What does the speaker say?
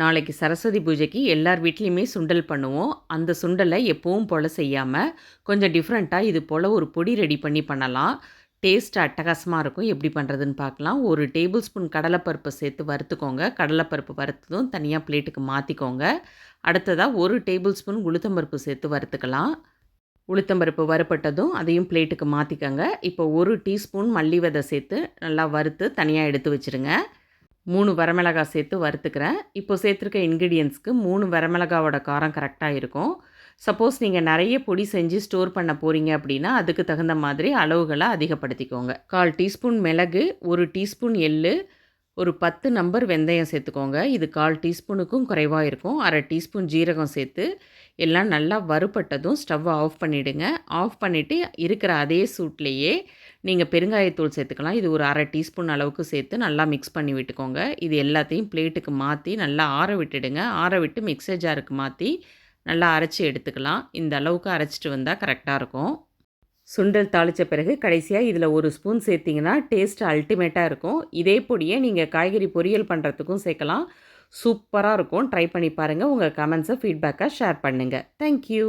நாளைக்கு சரஸ்வதி பூஜைக்கு எல்லார் வீட்லேயுமே சுண்டல் பண்ணுவோம். அந்த சுண்டலை எப்பவும் போல் செய்யாமல் கொஞ்சம் டிஃப்ரெண்ட்டாக இது போல் ஒரு பொடி ரெடி பண்ணி பண்ணலாம். டேஸ்ட் அட்டகாசமாக இருக்கும். எப்படி பண்ணுறதுன்னு பார்க்கலாம். ஒரு டேபிள் ஸ்பூன் கடலைப்பருப்பை சேர்த்து வறுத்துக்கோங்க. கடலைப்பருப்பு வறுத்ததும் தனியாக பிளேட்டுக்கு மாற்றிக்கோங்க அடுத்ததாக ஒரு டேபிள் ஸ்பூன் உளுத்தம்பருப்பு சேர்த்து வறுத்துக்கலாம். உளுத்தம்பருப்பு வறுப்பட்டதும் அதையும் பிளேட்டுக்கு மாற்றிக்கோங்க இப்போ ஒரு டீஸ்பூன் மல்லி விதை சேர்த்து நல்லா வறுத்து தனியாக எடுத்து வச்சுருங்க. மூணு வரமிளகாய் சேர்த்து வறுத்துக்கிறேன். இப்போ சேர்த்துருக்க இன்க்ரீடியன்ஸ்க்கு மூணு வரமிளகாவோட காரம் கரெக்டாக இருக்கும். சப்போஸ் நீங்கள் நிறைய பொடி செஞ்சு ஸ்டோர் பண்ண போகிறீங்க அப்படின்னா அதுக்கு தகுந்த மாதிரி அளவுகளை அதிகப்படுத்திக்கோங்க. கால் டீஸ்பூன் மிளகு ஒரு டீஸ்பூன் எள்ளு ஒரு பத்து நம்பர் வெந்தயம் சேர்த்துக்கோங்க. இது கால் டீஸ்பூனுக்கும் குறைவாக இருக்கும். அரை டீஸ்பூன் ஜீரகம் சேர்த்து எல்லாம் நல்லா வறுபட்டதும் ஸ்டவ்வை ஆஃப் பண்ணிவிடுங்க ஆஃப் பண்ணிவிட்டு இருக்கிற அதே சூட்லேயே நீங்கள் பெருங்காயத்தூள் சேர்த்துக்கலாம். இது ஒரு அரை டீஸ்பூன் அளவுக்கு சேர்த்து நல்லா மிக்ஸ் பண்ணி விட்டுக்கோங்க. இது எல்லாத்தையும் பிளேட்டுக்கு மாற்றி நல்லா ஆற விட்டுடுங்க. ஆற விட்டு மிக்சர் ஜாருக்கு மாற்றி நல்லா அரைச்சி எடுத்துக்கலாம். இந்த அளவுக்கு அரைச்சிட்டு வந்தால் கரெக்டாக இருக்கும். சுண்டல் தாளித்த பிறகு கடைசியாக இதில் ஒரு ஸ்பூன் சேர்த்திங்கன்னா டேஸ்ட் அல்டிமேட்டாக இருக்கும். இதே பொடியை நீங்கள் காய்கறி பொரியல் பண்ணுறதுக்கும் சேர்க்கலாம். சூப்பராக இருக்கும். ட்ரை பண்ணி பாருங்கள் உங்கள் கமெண்ட்ஸை ஃபீட்பேக்காக ஷேர் பண்ணுங்கள் தேங்க்யூ